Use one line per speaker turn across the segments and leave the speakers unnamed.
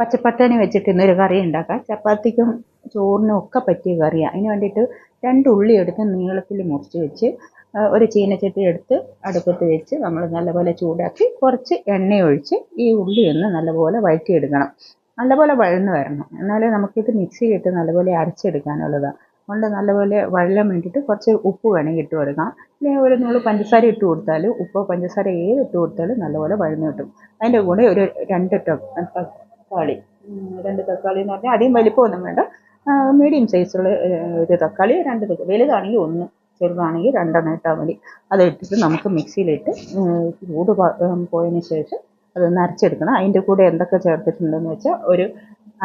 പച്ചപ്പട്ടാണി വെച്ചിട്ട് ഇന്നൊരു കറി ഉണ്ടാക്കാം. ചപ്പാത്തിക്കും ചോറിനും ഒക്കെ പറ്റിയ കറിയാണ് അതിന് വേണ്ടിയിട്ട് രണ്ട് ഉള്ളി എടുത്ത് നീളത്തിൽ മുറിച്ച് വെച്ച് ഒരു ചീനച്ചട്ടി എടുത്ത് അടുപ്പത്ത് വെച്ച് നമ്മൾ നല്ലപോലെ ചൂടാക്കി കുറച്ച് എണ്ണ ഒഴിച്ച് ഈ ഉള്ളി ഒന്ന് നല്ലപോലെ വഴറ്റിയെടുക്കണം. നല്ലപോലെ വഴന്ന് വരണം. എന്നാലേ നമുക്കിത് മിക്സിയിലിട്ട് നല്ലപോലെ അരച്ചെടുക്കാനുള്ളതാണ് അതുകൊണ്ട് നല്ലപോലെ വഴലാൻ വേണ്ടിയിട്ട് കുറച്ച് ഉപ്പ് വേണമെങ്കിൽ ഇട്ട് കൊടുക്കാം. അല്ലെങ്കിൽ ഒരു നിങ്ങൾ പഞ്ചസാര ഇട്ട് കൊടുത്താൽ ഉപ്പോ പഞ്ചസാര ഏത് ഇട്ട് കൊടുത്താലും നല്ലപോലെ വഴന്ന് കിട്ടും. അതിന്റെ കൂടെ ഒരു രണ്ട് തക്കാളി. രണ്ട് തക്കാളി എന്ന് പറഞ്ഞാൽ അധികം വലിപ്പമൊന്നും വേണ്ട. മീഡിയം സൈസുള്ള ഒരു തക്കാളി രണ്ട് വലുതാണെങ്കിൽ ഒന്ന് ചെറുതാണെങ്കിൽ രണ്ടെണ്ണം ഇട്ടാൽ മതി. അത് ഇട്ടിട്ട് നമുക്ക് മിക്സിയിലിട്ട് ചൂട് പോയതിന് ശേഷം അതൊന്ന് നരച്ചെടുക്കണം. അതിന്റെ കൂടെ എന്തൊക്കെ ചേർത്തിട്ടുണ്ടെന്ന് വെച്ചാൽ ഒരു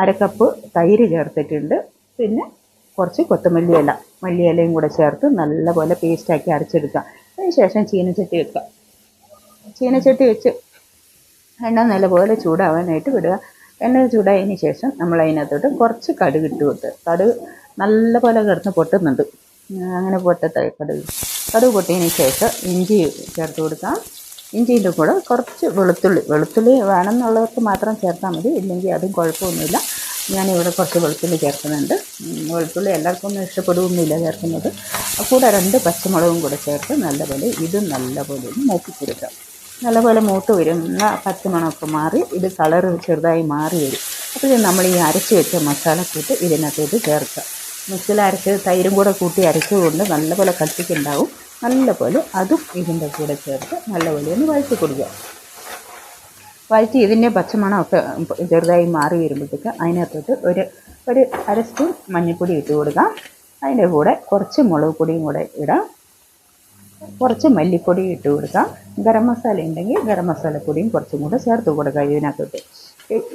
അരക്കപ്പ് കപ്പ് തൈര് ചേർത്തിട്ടുണ്ട്. പിന്നെ കുറച്ച് കൊത്തമല്ലി ഇല മല്ലിയിലയും കൂടെ ചേർത്ത് നല്ലപോലെ പേസ്റ്റാക്കി അരച്ചെടുക്കുക. അതിന് ശേഷം ചീനച്ചട്ടി വെക്കുക. ചീനച്ചട്ടി വെച്ച് എണ്ണ നല്ലപോലെ ചൂടാവാനായിട്ട് വിടുക. എണ്ണ ചൂടായതിന് ശേഷം നമ്മൾ അതിനകത്തോട്ട് കുറച്ച് കടുക് ഇട്ട് കൊടുത്ത്. കടുക് നല്ലപോലെ കിടന്ന് പൊട്ടുന്നുണ്ട്. അങ്ങനെ പൊട്ടത്തെ കടുക്. കടുക് പൊട്ടിയതിന് ശേഷം ഇഞ്ചി ചേർത്ത് കൊടുക്കാം. ഇഞ്ചിന്റെ കൂടെ കുറച്ച് വെളുത്തുള്ളി. വെളുത്തുള്ളി വേണമെന്നുള്ളവർക്ക് മാത്രം ചേർത്താൽ മതി. ഇല്ലെങ്കിൽ അതും കുഴപ്പമൊന്നുമില്ല. ഞാനിവിടെ കുറച്ച് വെളുത്തുള്ളി ചേർക്കുന്നുണ്ട്. വെളുത്തുള്ളി എല്ലാവർക്കും ഒന്നും ഇഷ്ടപ്പെടുകയൊന്നുമില്ല ചേർക്കുന്നത്. കൂടെ രണ്ട് പച്ചമുളകും കൂടെ ചേർത്ത് നല്ലപോലെ ഇതും നല്ലപോലെ ഒന്ന് മൂപ്പിച്ചെടുക്കാം. നല്ലപോലെ മൂത്ത് വരും. എന്നാൽ പച്ച മണമൊക്കെ മാറി ഇത് കളറ് ചെറുതായി മാറി വരും. അപ്പോൾ നമ്മൾ ഈ അരച്ച് വെച്ച മസാലക്കൂട്ട് ഇതിനകത്തോട്ട് ചേർക്കുക. മിക്സിയിൽ അരച്ച് തൈരും കൂടെ കൂട്ടി അരച്ചുകൊണ്ട് നല്ലപോലെ കട്ടിക്കുണ്ടാവും. നല്ലപോലെ അതും ഇതിന്റെ കൂടെ ചേർത്ത് നല്ലപോലെ ഒന്ന് വഴറ്റി കൊടുക്കുക. വഴറ്റി ഇതിന്റെ പച്ചമണമൊക്കെ ചെറുതായി മാറി വരുമ്പോഴത്തേക്ക് അതിനകത്തോട്ട് ഒരു ഒരു അര സ്പൂൺ മഞ്ഞൾപ്പൊടി ഇട്ട് കൊടുക്കാം. അതിന്റെ കൂടെ കുറച്ച് മുളക് പൊടിയും കൂടെ ഇടാം. കുറച്ച് മല്ലിപ്പൊടി ഇട്ട് കൊടുക്കാം. ഗരം മസാല ഉണ്ടെങ്കിൽ ഗരം മസാലപ്പൊടിയും കുറച്ചും കൂടെ ചേർത്ത് കൊടുക്കാം ഇതിനകത്തോട്ട്.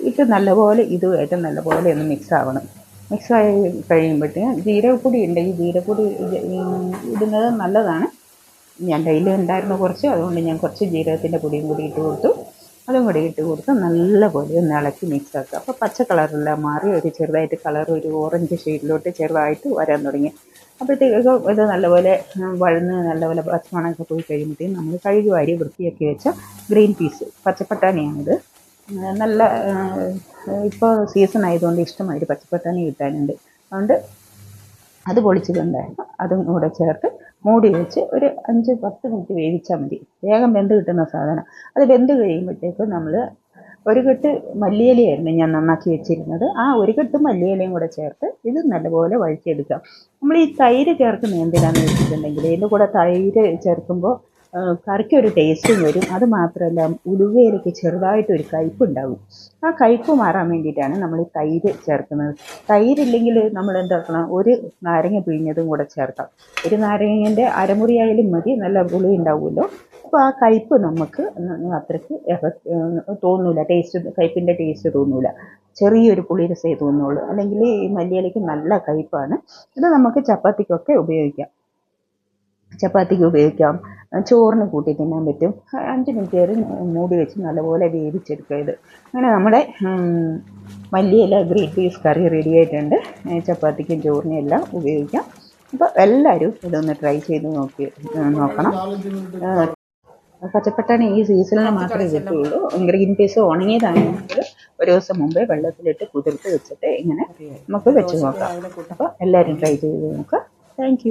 ഇട്ട് നല്ലപോലെ ഇതുമായിട്ട് നല്ലപോലെ ഒന്ന് മിക്സ് ആവണം. മിക്സ് ആയി കഴിയുമ്പോഴത്തേക്കും ജീരകപ്പൊടി ഉണ്ടെങ്കിൽ ഉം ഇടുന്നത് നല്ലതാണ്. ഞാൻ കയ്യിൽ ഉണ്ടായിരുന്നു കുറച്ച് അതുകൊണ്ട് ഞാൻ കുറച്ച് ജീരകത്തിന്റെ പൊടിയും കൂടി ഇട്ട് കൊടുത്തു. അതും കൂടി ഇട്ട് കൊടുത്ത് നല്ലപോലെ ഒന്ന് ഇളക്കി മിക്സ് ആക്കുക. അപ്പോൾ പച്ച കളറെല്ലാം മാറി ഒരു ചെറുതായിട്ട് കളർ ഒരു ഓറഞ്ച് ഷെയ്ഡിലോട്ട് ചെറുതായിട്ട് വരാൻ തുടങ്ങി. അപ്പോഴത്തേക്കും ഇത് നല്ലപോലെ വഴന്ന് നല്ലപോലെ പച്ചമണമൊക്കെ പോയി കഴിയുമ്പോഴത്തേക്കും നമ്മൾ കഴുകി വാരി വൃത്തിയാക്കി വെച്ച ഗ്രീൻ പീസ് പച്ചപ്പട്ടാണിയാണിത്. നല്ല ഇപ്പോൾ സീസൺ ആയതുകൊണ്ട് ഇഷ്ടമായിട്ട് പച്ചപ്പട്ടാണി കിട്ടാനുണ്ട്. അതുകൊണ്ട് അത് പൊളിച്ചിട്ടുണ്ടായിരുന്നു അതും കൂടെ ചേർത്ത് മൂടി വെച്ച് ഒരു അഞ്ച് പത്ത് മിനിറ്റ് വേവിച്ചാൽ മതി. വേഗം വെന്ത് കിട്ടുന്ന സാധനം. അത് വെന്ത് കഴിയുമ്പോഴത്തേക്ക് നമ്മൾ ഒരു കെട്ട് മല്ലിയിലയായിരുന്നു ഞാൻ നന്നാക്കി വെച്ചിരുന്നത്. ആ ഒരു കെട്ട് മല്ലിയിലയും കൂടെ ചേർത്ത് ഇത് നല്ലപോലെ വഴറ്റിയെടുക്കാം. നമ്മൾ ഈ തൈര് ചേർക്കുന്നത് എന്തിനാണെന്ന് വെച്ചിട്ടുണ്ടെങ്കിൽ ഇതിന്റെ കൂടെ തൈര് ചേർക്കുമ്പോൾ ആ, കറിക്ക് ഒരു ടേസ്റ്റും വരും. അത് മാത്രമല്ല ഉലുവയിലേക്ക് കയ്പ്പ് ഉണ്ടാകും ആ കയ്പ്പ് മാറാൻ വേണ്ടിയിട്ടാണ് നമ്മൾ തൈര് ചേർക്കുന്നത്. തൈരില്ലെങ്കിൽ നമ്മൾ എന്താക്കണം ഒരു നാരങ്ങ പിഴിഞ്ഞതും കൂടെ ചേർക്കാം. ഒരു നാരങ്ങേന്റെ അരമുറിയായാലും മതി. നല്ല പുളി ഉണ്ടാവുമല്ലോ. അപ്പോൾ ആ കയ്പ്പ് നമുക്ക് അത്രയ്ക്ക് എഫക്ട് തോന്നൂല. ടേസ്റ്റ് കയ്പ്പിന്റെ ടേസ്റ്റ് തോന്നൂല. ചെറിയൊരു പുളിരസേ തോന്നുള്ളൂ. അല്ലെങ്കിൽ ഈ മല്ലിയിലേക്ക് നല്ല കയ്പ്പാണ്. ഇത് നമുക്ക് ചപ്പാത്തിക്കൊക്കെ ഉപയോഗിക്കാം. ചപ്പാത്തിക്ക് ഉപയോഗിക്കാം. ചോറിന് കൂട്ടി തിന്നാൻ പറ്റും. അഞ്ച് മിനിറ്റ് വരെ മൂടി വെച്ച് നല്ലപോലെ വേവിച്ചെടുക്കുക ഇത് അങ്ങനെ നമ്മുടെ മല്ലിയില ഗ്രീൻ പീസ് കറി റെഡി ആയിട്ടുണ്ട്. ചപ്പാത്തിക്കും ചോറിനും എല്ലാം ഉപയോഗിക്കാം. അപ്പോൾ എല്ലാവരും ഇതൊന്ന് ട്രൈ ചെയ്ത് നോക്കി നോക്കണം. പച്ചപ്പട്ടാണ് ഈ സീസണിൽ മാത്രമേ കിട്ടുകയുള്ളൂ. ഗ്രീൻ പീസ് ഉണങ്ങിയതാണെങ്കിൽ ഒരു ദിവസം മുമ്പേ വെള്ളത്തിലിട്ട് കുതിർത്ത് വെച്ചിട്ട് ഇങ്ങനെ നമുക്ക് വെച്ച് നോക്കാം. അപ്പോൾ എല്ലാവരും ട്രൈ ചെയ്ത് നോക്കുക താങ്ക്